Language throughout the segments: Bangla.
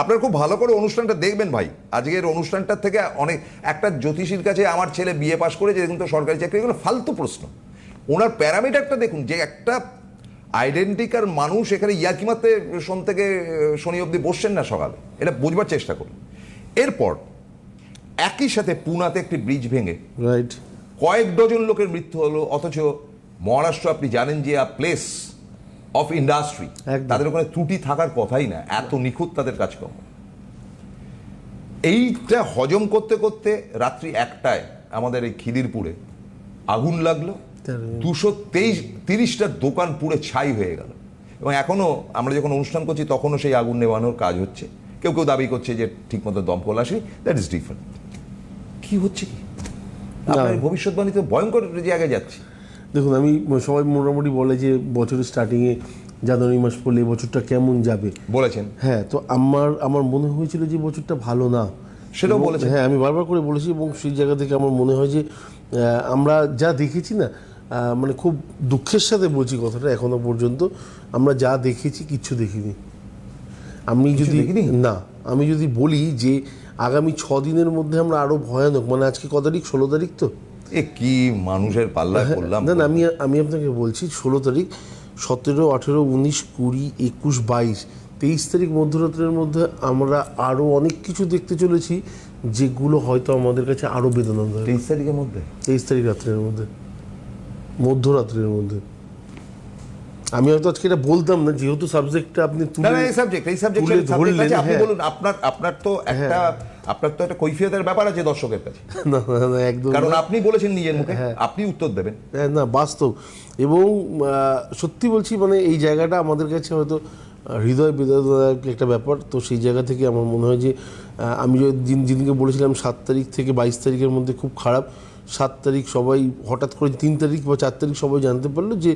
আপনার খুব ভালো করে অনুষ্ঠানটা দেখবেন ভাই। আজকের অনুষ্ঠানটার থেকে অনেক একটা জ্যোতিষীর কাছে আমার ছেলে বিএ পাশ করেছে দেখুন তো সরকারি চাকরি এগুলো ফালতু প্রশ্ন। ওনার প্যারামিটারটা দেখুন যে একটা আইডেন্টিকার মানুষ এখানে ইয়াকিমাতে সোন থেকে শনি অবধি বসছেন না সকালে এটা বুঝবার চেষ্টা করুন। এরপর একই সাথে পুনাতে একটি ব্রিজ ভেঙে রাইট কয়েক ডজন লোকের মৃত্যু হলো অথচ মহারাষ্ট্র আপনি জানেন যে আ প্লেস অফ ইন্ডাস্ট্রি তাদের ওখানে ত্রুটি থাকার কথাই না এত নিখুঁত তাদের কাজকর্ম। এইটা হজম করতে করতে রাত্রি একটায় আমাদের এই খিদিরপুরে আগুন লাগল দুশো তেইশ তিরিশটা দোকান পুড়ে ছাই হয়ে গেল। এবং এখনও আমরা যখন অনুষ্ঠান করছি তখনও সেই আগুন নেভানোর কাজ হচ্ছে। কেউ কেউ দাবি করছে যে ঠিকমতো দমকল আসে দ্যাট ইজ ডিফারেন্ট কি হচ্ছে কি? আপনার ভবিষ্যৎবাণী তো ভয়ঙ্কর জায়গায় যাচ্ছে। দেখুন আমি সবাই মোটামুটি বলে যে বছরের স্টার্টিংয়ে জানুয়ারি মাস পড়লে বছরটা কেমন যাবে? বলেছেন। হ্যাঁ তো আমার আমার মনে হয়েছিল যে বছরটা ভালো না। সেটাও বলেছেন। হ্যাঁ আমি বারবার করে বলেছি এবং সেই জায়গা থেকে আমার মনে হয় যে আমরা যা দেখেছি না মানে খুব দুঃখের সাথে বলছি কথাটা এখনও পর্যন্ত আমরা যা দেখেছি কিচ্ছু দেখিনি। আমি যদি দেখিনি? না আমি যদি বলি যে আগামী ছ দিনের মধ্যে আমরা আরও ভয়ানক মানে আজকে ক তারিখ? ষোলো তারিখ তো? এ কি মানুষের পাল্লায় পড়লাম? না না আমি আমি আপনাকে বলছি ষোলো তারিখ সতেরো আঠেরো উনিশ কুড়ি একুশ বাইশ তেইশ তারিখ মধ্যরাত্রের মধ্যে আমরা আরও অনেক কিছু দেখতে চলেছি যেগুলো হয়তো আমাদের কাছে আরও বেদনা দেয় তেইশ তারিখের মধ্যে? তেইশ তারিখ রাত্রের মধ্যে মধ্যরাত্রের মধ্যে। আমি হয়তো আজকে এটা বলতাম না যেহেতু সাবজেক্টটা আপনি তুলে এই সাবজেক্ট এই সাবজেক্ট আপনি হ্যাঁ। বলুন আপনার আপনার তো একটা আপনার তো একটা কৈফিয়তের ব্যাপার আছে দর্শকের কাছে। না না, না একদম কারণ আপনি বলেছেন নিজের মুখে আপনি উত্তর দেবেন। হ্যাঁ, না বাস্তব। এবং সত্যি বলছি মানে এই জায়গাটা আমাদের কাছে হয়তো হৃদয় বিদায়দায়ক একটা ব্যাপার। তো সেই জায়গা থেকে আমার মনে হয় যে আমি যে দিন দিনকে বলেছিলাম সাত তারিখ থেকে বাইশ তারিখের মধ্যে খুব খারাপ সাত তারিখ সবাই হঠাৎ করে তিন তারিখ বা চার তারিখ সবাই জানতে পারল যে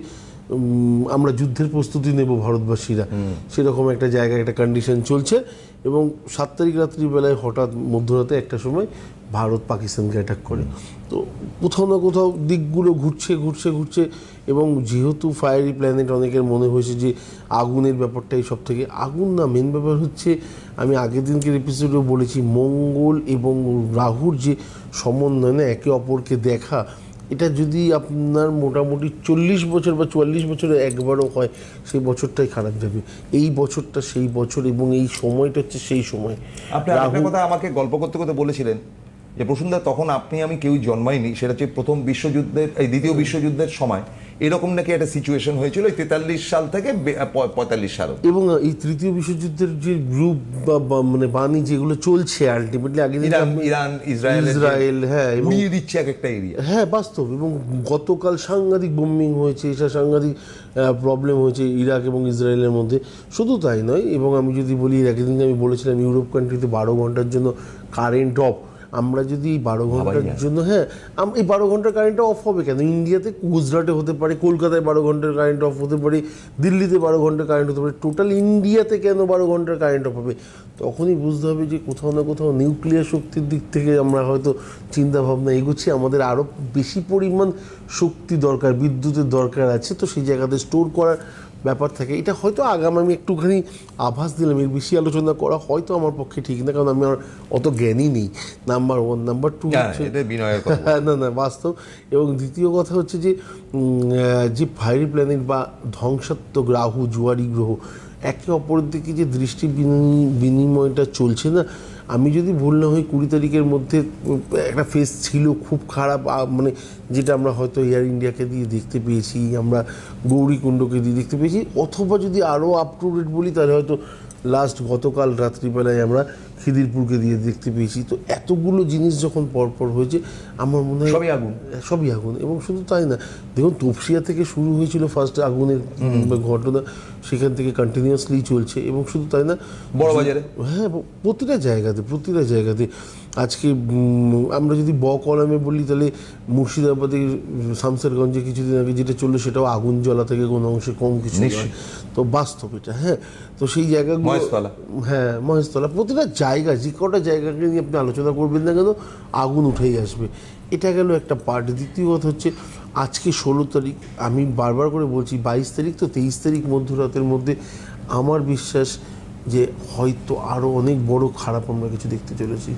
আমরা যুদ্ধের প্রস্তুতি নেব ভারতবাসীরা। সেরকম একটা জায়গায় একটা কন্ডিশন চলছে এবং সাত তারিখ রাত্রিবেলায় হঠাৎ মধ্যরাতে একটা সময় ভারত পাকিস্তানকে অ্যাটাক করে। তো কোথাও না কোথাও দিকগুলো ঘুরছে ঘুরছে ঘুরছে এবং যেহেতু ফায়ারি প্ল্যানেট অনেকের মনে হয়েছে যে আগুনের ব্যাপারটাই সব থেকে আগুন না মেন ব্যাপার হচ্ছে আমি আগের দিনকের এপিসোডেও বলেছি মঙ্গল এবং রাহুর যে সমন্বয় না একে অপরকে দেখা এটা যদি আপনার মোটামুটি চল্লিশ বছর বা চুয়াল্লিশ বছরে একবারও হয় সেই বছরটাই খারাপ যাবে। এই বছরটা সেই বছর এবং এই সময়টা হচ্ছে সেই সময়। আপনি কথা আমাকে গল্প করতে করতে বলেছিলেন। যে প্রসুন্দা তখন আপনি আমি কেউ জন্মাইনি সেটা হচ্ছে প্রথম বিশ্বযুদ্ধের এই দ্বিতীয় বিশ্বযুদ্ধের সময়। এরকম নাকি একটা সিচুয়েশন হয়েছিল তেতাল্লিশ সাল থেকে পঁয়তাল্লিশ সাল এবং এই তৃতীয় বিশ্বযুদ্ধের যে গ্রুপ বা মানে বাণী যেগুলো চলছে আলটিমেটলি আগে দিন ইরান ইসরায়েল ইসরায়েল হ্যাঁ উড়িয়ে দিচ্ছে এক একটা এরিয়া হ্যাঁ বাস্তব এবং গতকাল সাংঘাতিক বোম্বিং হয়েছে এটা সাংঘাতিক প্রবলেম হয়েছে ইরাক এবং ইসরায়েলের মধ্যে। শুধু তাই নয় এবং আমি যদি বলি এর আগের দিন আমি বলেছিলাম ইউরোপ কান্ট্রিতে বারো ঘণ্টার জন্য কারেন্ট অফ আমরা যদি বারো ঘণ্টার জন্য হ্যাঁ এই বারো ঘণ্টার কারেন্টটা অফ হবে কেন? ইন্ডিয়াতে গুজরাটে হতে পারে কলকাতায় বারো ঘণ্টার কারেন্ট অফ হতে পারে দিল্লিতে বারো ঘণ্টার কারেন্ট হতে পারে টোটাল ইন্ডিয়াতে কেন বারো ঘণ্টার কারেন্ট অফ হবে? তখনই বুঝতে হবে যে কোথাও না কোথাও নিউক্লিয়ার শক্তির দিক থেকে আমরা হয়তো চিন্তাভাবনা এগোচ্ছি। আমাদের আরও বেশি পরিমাণ শক্তি দরকার বিদ্যুতের দরকার আছে তো সেই জায়গাতে স্টোর করার ব্যাপার থাকে। এটা হয়তো আগাম আমি একটুখানি আভাস দিলাম এর বেশি আলোচনা করা হয়তো আমার পক্ষে ঠিক না কারণ আমি আর অত জ্ঞানই নেই। নাম্বার ওয়ান নাম্বার টু না, হ্যাঁ, না না বাস্তব। এবং দ্বিতীয় কথা হচ্ছে যে যে ফায়ারি প্ল্যানেট বা ধ্বংসাত্মক রাহু জুয়ারি গ্রহ একে অপরের দিকে যে দৃষ্টি বিনি- বিনিময়টা চলছে না আমি যদি ভুল না হই কুড়ি তারিখের মধ্যে, একটা ফেস ছিল খুব খারাপ মানে যেটা আমরা হয়তো এয়ার ইন্ডিয়াকে দিয়ে দেখতে পেয়েছি, আমরা গৌরীকুণ্ডকে দিয়ে দেখতে পেয়েছি, অথবা যদি আরও আপ টু ডেট বলি, তাহলে হয়তো লাস্ট গতকাল রাত্রিবেলায় আমরা খিদিরপুরকে দিয়ে দেখতে পেয়েছি। তো এতগুলো জিনিস যখন পরপর হয়েছে আমার মনে হয় সবই আগুন। সবই আগুন। এবং শুধু তাই না দেখুন তপসিয়া থেকে শুরু হয়েছিল ফার্স্ট আগুনের ঘটনা সেখান থেকে কন্টিনিউয়াসলি চলছে। এবং শুধু তাই না বড় বাজারে। হ্যাঁ প্রতিটা জায়গাতে প্রতিটা জায়গাতে। আজকে আমরা যদি ব কলমে বলি তাহলে মুর্শিদাবাদের শামসেরগঞ্জে কিছুদিন আগে যেটা চলল সেটাও আগুন জ্বলা থেকে কোনো অংশে কম কিছু তো বাস্তব এটা হ্যাঁ। তো সেই জায়গাগুলো। হ্যাঁ মহেশতলা। প্রতিটা জায়গা, যে কটা জায়গাকে নিয়ে আপনি আলোচনা করবেন না কেন, আগুন উঠেই আসবে। এটা গেল একটা পার্ট দ্বিতীয় কথা হচ্ছে, আজকে ষোলো তারিখ, আমি বারবার করে বলছি, বাইশ তারিখ তো তেইশ তারিখ মধ্যরাতের মধ্যে। আমার বিশ্বাস যে হয়তো আরও অনেক বড় খারাপ আমরা কিছু দেখতে চলেছি।